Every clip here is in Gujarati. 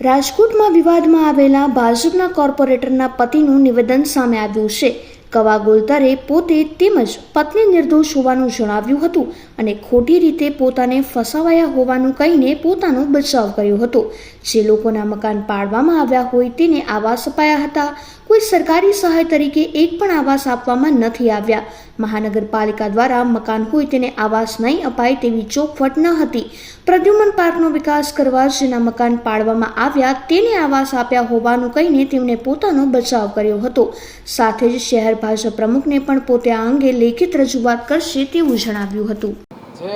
રાજકોટમાં વિવાદમાં આવેલા ભાજપના કોર્પોરેટરના પતિનું નિવેદન સામે આવ્યું છે. કવા ગોલતરે પોતે તેમજ પત્ની નિર્દોષ હોવાનું જણાવ્યું હતું અને ખોટી રીતે પોતાને ફસાવાયા હોવાનું કહીને પોતાનો બચાવ કર્યો હતો. જે લોકોના મકાન પાડવામાં આવ્યા હોય તેને આવાસ અપાયા હતા. કોઈ સરકારી સહાય તરીકે એક પણ આવાસ આપવામાં નથી આવ્યા. મહાનગરપાલિકા દ્વારા મકાન હોય તેને આવાસ નહીં અપાય તેવી ચોખવટ ન હતી. પ્રદ્યુમન પાર્કનો વિકાસ કરવા જેના મકાન પાડવામાં આવ્યા તેને આવાસ આપ્યા હોવાનું કહીને તેમણે પોતાનો બચાવ કર્યો હતો. સાથે જ શહેર ભાજપ પ્રમુખને પણ પોતે આ અંગે લેખિત રજૂઆત કરશે તેવું જણાવ્યું હતું. જે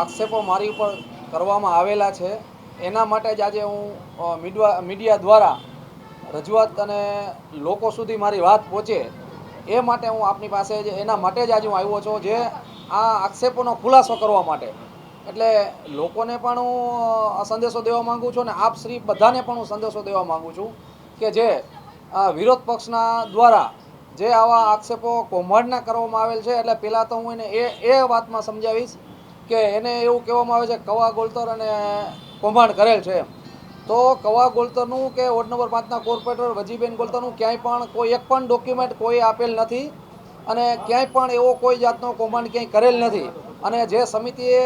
આક્ષેપો મારી ઉપર કરવામાં આવેલા છે, એના માટે જ આજે હું મીડિયા દ્વારા રજૂઆત અને લોકો સુધી મારી વાત પહોંચે, એ માટે હું આપની પાસે જ, એના માટે જ આજે હું આવ્યો છું જે આ આક્ષેપોનો ખુલાસો કરવા માટે. એટલે લોકોને પણ હું સંદેશો દેવા માગું છું અને આપ શ્રી બધાને પણ હું સંદેશો દેવા માગું છું કે જે વિરોધ પક્ષના દ્વારા જે આવા આક્ષેપો કૌભાંડના કરવામાં આવેલ છે, એટલે પહેલાં તો હું એને એ એ વાતમાં સમજાવીશ કે એને એવું કહેવામાં આવે છે કવા ગોલતર અને કૌભાંડ કરેલ છે એમ. તો કવા ગોલતરનું કે વોર્ડ નંબર પાંચના કોર્પોરેટર વજીબેન ગોલતરનું ક્યાંય પણ કોઈ એક પણ ડોક્યુમેન્ટ કોઈ આપેલ નથી અને ક્યાંય પણ એવો કોઈ જાતનો કૌભાંડ ક્યાંય કરેલ નથી. અને જે સમિતિએ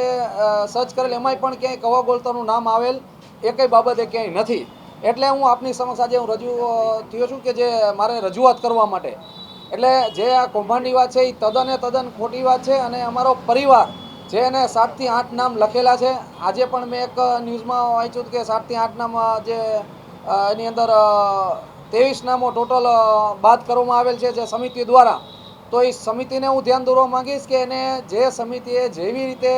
સર્ચ કરેલ એમાંય પણ ક્યાંય કવા ગોલતરનું નામ આવેલ એકેય બાબતે ક્યાંય નથી. એટલે હું આપની સમક્ષ આજે હું રજૂ થયો છું કે જે મારે રજૂઆત કરવા માટે. એટલે જે આ કૌભાંડની વાત છે એ તદ્દન તદ્દન ખોટી વાત છે અને અમારો પરિવાર જે એને સાતથી આઠ નામ લખેલા છે. આજે પણ મેં એક ન્યૂઝમાં વાંચ્યું કે સાતથી આઠ નામ જે એની અંદર ત્રેવીસ નામો ટોટલ બાદ કરવામાં આવેલ છે જે સમિતિ દ્વારા. તો એ સમિતિને હું ધ્યાન દોરવા માંગીશ કે એને જે સમિતિએ જેવી રીતે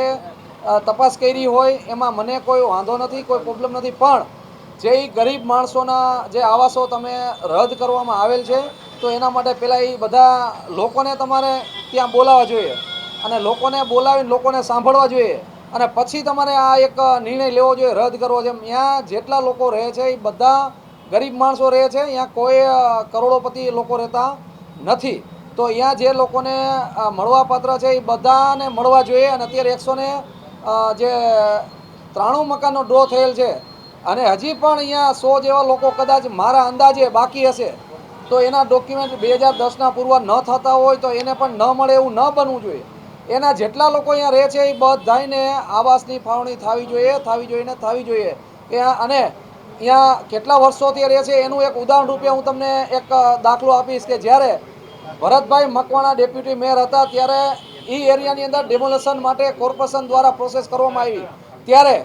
તપાસ કરી હોય એમાં મને કોઈ વાંધો નથી, કોઈ પ્રોબ્લેમ નથી. પણ જે ગરીબ માણસોના જે આવાસો તમે રદ કરવામાં આવેલ છે, તો એના માટે પહેલાં એ બધા લોકોને તમારે ત્યાં બોલાવવા જોઈએ. અને લોકોને બોલાવીને લોકોને સાંભળવા જોઈએ. અને પછી તમારે આ એક નિર્ણય લેવો જોઈએ, રદ કરવો છે. ત્યાં જેટલા લોકો રહે છે, એ બધા ગરીબ માણસો રહે છે. ત્યાં કોઈ કરોડોપતિ લોકો રહેતા નથી. તો અહીંયા જે લોકોને મળવાપાત્ર છે, એ બધાને મળવા જોઈએ. અને અત્યારે એકસો ને જે ત્રાણું મકાનનો ડ્રો થયેલ છે. અને હજી પણ અહીંયા સો જેવા લોકો કદાચ મારા અંદાજે બાકી હશે. તો એના ડોક્યુમેન્ટ બે હજાર દસના પૂર્વ ન થતા હોય તો એને પણ ન મળે એવું ન બનવું જોઈએ. એના જેટલા લોકો અહીંયા રહે છે એ બધાને આવાસની ફાળવણી થવી જોઈએ થવી જોઈએ ને થવી જોઈએ. કે અને અહીંયા કેટલા વર્ષોથી રહે છે એનું એક ઉદાહરણ રૂપે હું તમને એક દાખલો આપીશ કે જ્યારે ભરતભાઈ મકવાણા ડેપ્યુટી મેયર હતા ત્યારે એ એરિયાની અંદર ડેમોલેશન માટે કોર્પોરેશન દ્વારા પ્રોસેસ કરવામાં આવી. ત્યારે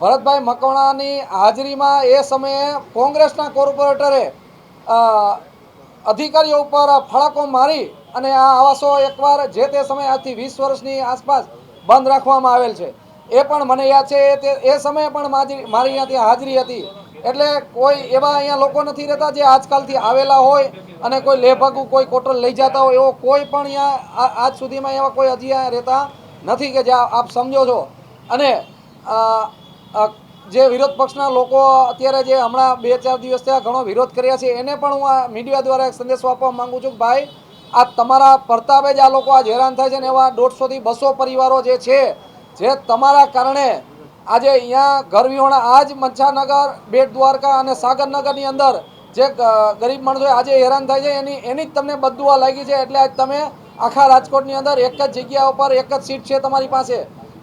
ભરતભાઈ મકવાણાની હાજરીમાં એ સમયે કોંગ્રેસના કોર્પોરેટરે અધિકારીઓ ઉપર ફળકો મારી અને આ આવાસો એકવાર જે તે સમયે આજથી વીસ વર્ષની આસપાસ બંધ રાખવામાં આવેલ છે. એ પણ મને યાદ છે, એ તે- એ સમયે પણ મારી અહીંયા ત્યાં હાજરી હતી. એટલે કોઈ એવા અહીંયા લોકો નથી રહેતા જે આજકાલથી આવેલા હોય અને કોઈ લેભાગું, કોઈ કોટલ લઈ જતા હોય, એવો કોઈ પણ અહીંયા આજ સુધીમાં એવા કોઈ હજી અહીંયા રહેતા નથી કે જે આપ સમજો છો. અને જે વિરોધ પક્ષના લોકો અત્યારે જે હમણાં બે ચાર દિવસ થયા ઘણો વિરોધ કર્યા છે, એને પણ હું આ મીડિયા દ્વારા એક સંદેશો આપવા માગું છું કે ભાઈ આ તમારા પ્રતાપે જ આ લોકો આજ હેરાન થાય છે ને એવા દોઢસોથી બસો પરિવારો જે છે, જે તમારા કારણે આજે અહીંયા ગરવીહોણા આજ મચ્છાનગર બેટ દ્વારકા અને સાગરનગરની અંદર જે ગરીબ માણસો આજે હેરાન થાય છે, એની એની જ તમને બદુઆ લાગી છે, એટલે આજ તમે આખા રાજકોટની અંદર એક જ જગ્યા ઉપર એક જ સીટ છે તમારી પાસે.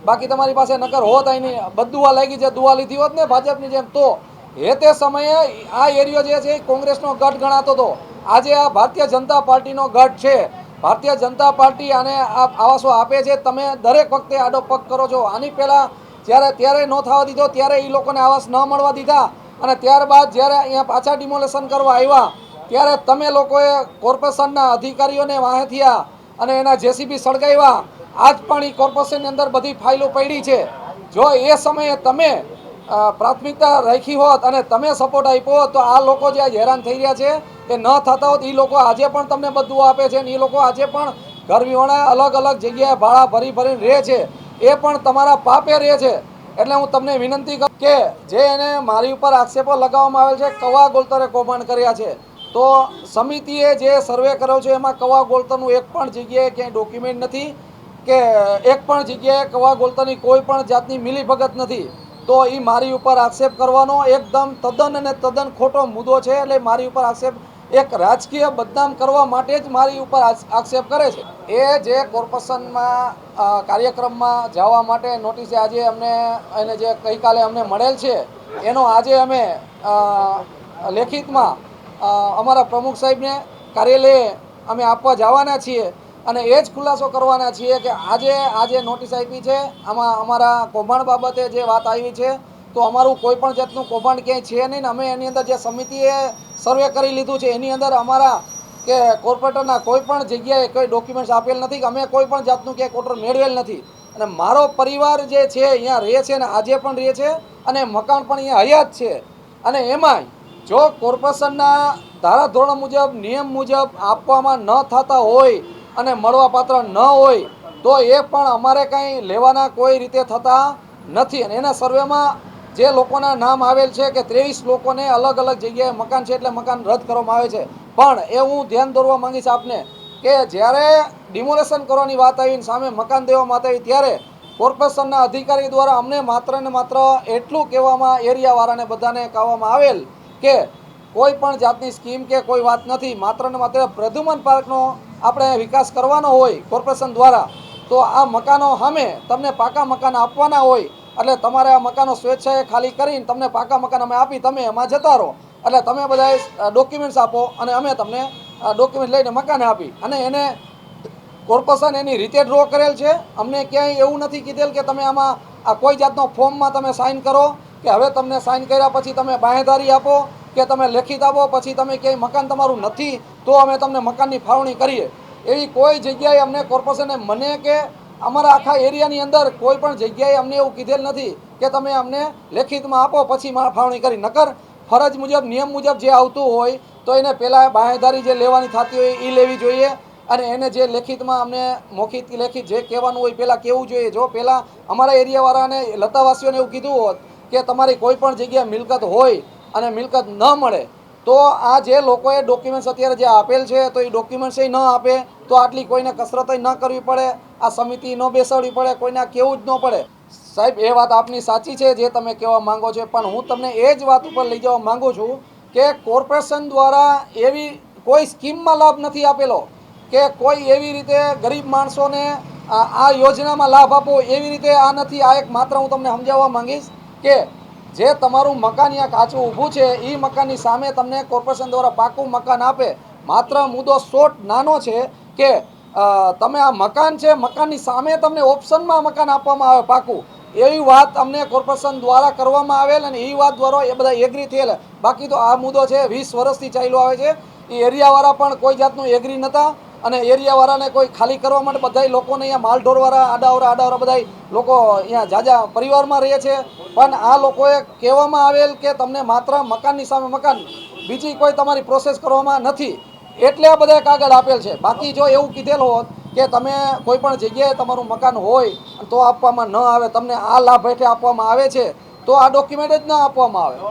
બાકી તમારી પાસે નકર હોત અહીં બદુઆ લાગી છે, દુઆ લીધી હોત ને ભાજપની જેમ. તો એ તે સમયે આ એરિયો જે છે એ કોંગ્રેસનો ગઢ ગણાતો હતો. આજે આ ભારતીય જનતા પાર્ટીનો ગઢ છે. ભારતીય જનતા પાર્ટી આને આવાસો આપે છે. તમે દરેક વખતે આડો પગ કરો છો. આની પહેલાં જ્યારે ત્યારે ન થવા દીધો, ત્યારે એ લોકોને આવાસ ન મળવા દીધા અને ત્યારબાદ જ્યારે અહીંયા પાછા ડિમોલેશન કરવા આવ્યા, ત્યારે તમે લોકોએ કોર્પોરેશનના અધિકારીઓને વાહે થયા અને એના જેસીબી સળગાવ્યા. આજ પણ એ કોર્પોરેશનની અંદર બધી ફાઇલો પડી છે. જો એ સમયે તમે પ્રાથમિકતા રાખી હોત અને તમે સપોર્ટ આપ્યો હોત, તો આ લોકો જે આજે હેરાન થઈ રહ્યા છે એ ન થતા હોત. એ લોકો આજે પણ તમને બધું આપે છે અને એ લોકો આજે પણ ઘર વિહોણા અલગ અલગ જગ્યાએ ભાડા ભરી ભરીને રહે છે. એ પણ તમારા પાપે રહે છે. એટલે હું તમને વિનંતી કરું કે જે એને મારી ઉપર આક્ષેપો લગાવવામાં આવેલ છે, કવા ગોલતરે કૌભાંડ કર્યા છે, તો સમિતિએ જે સર્વે કર્યો છે, એમાં કવા ગોલતરનું એક પણ જગ્યાએ ક્યાંય ડોક્યુમેન્ટ નથી કે એક પણ જગ્યાએ કવા ગોલતરની કોઈ પણ જાતની મિલીભગત નથી. તો એ મારી ઉપર આક્ષેપ કરવાનો એકદમ તદ્દન અને તદ્દન ખોટો મુદ્દો છે એટલે મારી ઉપર આક્ષેપ એક રાજકીય બદનામ કરવા માટે જ મારી ઉપર આક્ષેપ કરે છે. એ જે કોર્પોરેશનમાં કાર્યક્રમમાં જવા માટે નોટિસ આજે અમને, એને જે ગઈકાલે અમને મળેલ છે, એનો આજે અમે લેખિતમાં અમારા પ્રમુખ સાહેબને કાર્યાલયે અમે આપવા જવાના છીએ. અને એ જ ખુલાસો કરવાના છીએ કે આજે આજે નોટિસ આપી છે, આમાં અમારા કૌભાંડ બાબતે જે વાત આવી છે, તો અમારું કોઈ પણ જાતનું કૌભાંડ ક્યાંય છે નહીં ને અમે એની અંદર જે સમિતિએ સર્વે કરી લીધું છે, એની અંદર અમારા કે કોર્પોરેટરના કોઈ પણ જગ્યાએ કોઈ ડોક્યુમેન્ટ્સ આપેલ નથી કે અમે કોઈ પણ જાતનું ક્યાંય કોર્ટર મેળવેલ નથી. અને મારો પરિવાર જે છે, અહીંયા રહે છે ને આજે પણ રહે છે અને મકાન પણ અહીંયા હયાત છે. અને એમાંય જો કોર્પોરેશનના ધારાધોરણ મુજબ, નિયમ મુજબ આપવામાં ન થતા હોય અને મળવાપાત્ર ન હોય, તો એ પણ અમારે કંઈ લેવાના કોઈ રીતે થતા નથી. અને એના સર્વેમાં જે લોકોના નામ આવેલ છે કે ત્રેવીસ લોકોને અલગ અલગ જગ્યાએ મકાન છે એટલે મકાન રદ કરવામાં આવે છે. પણ એ હું ધ્યાન દોરવા માંગીશ આપને કે જ્યારે ડિમોલેશન કરવાની વાત આવી ને સામે મકાન દેવામાં આવી, ત્યારે કોર્પોરેશનના અધિકારી દ્વારા અમને માત્ર ને માત્ર એટલું કહેવામાં એરિયાવાળાને બધાને કહેવામાં આવેલ કે કોઈ પણ જાતની સ્કીમ કે કોઈ વાત નથી. માત્ર ને માત્ર પ્રદ્યુમન પાર્કનો આપણે વિકાસ કરવાનો હોય કોર્પોરેશન દ્વારા, તો આ મકાનો સામે તમને પાકા મકાન આપવાના હોય, એટલે તમારે આ મકાનો સ્વેચ્છાએ ખાલી કરીને તમને પાકા મકાન અમે આપી, તમે એમાં જતા રહો. એટલે તમે બધા ડોક્યુમેન્ટ્સ આપો અને અમે તમને ડોક્યુમેન્ટ લઈને મકાન આપી. અને એને કોર્પોરેશન એની રીતે ડ્રો કરેલ છે. અમને ક્યાંય એવું નથી કીધેલ કે તમે આમાં, આ કોઈ જાતનો ફોર્મમાં તમે સાઇન કરો, કે હવે તમને સાઇન કર્યા પછી તમે બાંહેધારી આપો, કે તમે લેખિત આપો, પછી તમે ક્યાંય મકાન તમારું નથી તો અમે તમને મકાનની ફાળવણી કરીએ. એવી કોઈ જગ્યાએ અમને કોર્પોરેશને મને કે અમારા આખા એરિયાની અંદર કોઈ પણ જગ્યાએ અમને એવું કીધેલ નથી કે તમે અમને લેખિતમાં આપો, પછી ફાળવણી કરી. નકર ફરજ મુજબ, નિયમ મુજબ જે આવતું હોય, તો એને પહેલાં બાંહેધારી જે લેવાની થતી હોય એ લેવી જોઈએ. અને એને જે લેખિતમાં અમને મોખિત લેખિત જે કહેવાનું હોય પહેલાં કહેવું જોઈએ. જો પહેલાં અમારા એરિયાવાળાને, લતાવાસીઓને એવું કીધું હોત કે તમારી કોઈ પણ જગ્યાએ મિલકત હોય અને મિલકત ન મળે તો આ જે લોકોએ ડોક્યુમેન્ટ્સ અત્યારે જે આપેલ છે, તો એ ડોક્યુમેન્ટ્સ ન આપે, તો આટલી કોઈને કસરત ન કરવી પડે, આ સમિતિ ન બેસાડવી પડે, કોઈને આ કહેવું જ ન પડે. સાહેબ, એ વાત આપની સાચી છે, જે તમે કહેવા માંગો છો, પણ હું તમને એ જ વાત ઉપર લઈ જવા માંગુ છું કે કોર્પોરેશન દ્વારા એવી કોઈ સ્કીમમાં લાભ નથી આપેલો, કે કોઈ એવી રીતે ગરીબ માણસોને આ યોજનામાં લાભ આપો એવી રીતે આ નથી, આ એક માત્ર હું તમને સમજાવવા માંગીશ કે જે તમારું મકાન અહીંયા કાચું ઊભું છે એ મકાનની સામે તમને કોર્પોરેશન દ્વારા પાકું મકાન આપે. માત્ર મુદ્દો શોર્ટ નાનો છે કે તમે આ મકાન છે, મકાનની સામે તમને ઓપ્શનમાં મકાન આપવામાં આવે પાકું. એવી વાત અમને કોર્પોરેશન દ્વારા કરવામાં આવેલ અને એ વાત દ્વારા એ બધા એગ્રી થયેલ. બાકી તો આ મુદ્દો છે, વીસ વર્ષથી ચાલ્યો આવે છે. એ એરિયાવાળા પણ કોઈ જાતનું એગ્રી નહોતા અને એરિયાવાળાને કોઈ ખાલી કરવા માટે બધાય લોકોને અહીંયા માલ ઢોરવાળા આડાવરા આડાવરા બધા લોકો અહીંયા જાજા પરિવારમાં રહે છે. પણ આ લોકોએ કહેવામાં આવેલ કે તમને માત્ર મકાનની સામે મકાન, બીજી કોઈ તમારી પ્રોસેસ કરવામાં નથી. એટલે આ બધા કાગળ આપેલ છે. બાકી જો એવું કીધેલ હોત કે તમે કોઈ પણ જગ્યાએ તમારું મકાન હોય તો આપવામાં ન આવે, તમને આ લાભ હેઠે આપવામાં આવે છે, તો આ ડોક્યુમેન્ટ જ ન આપવામાં આવે.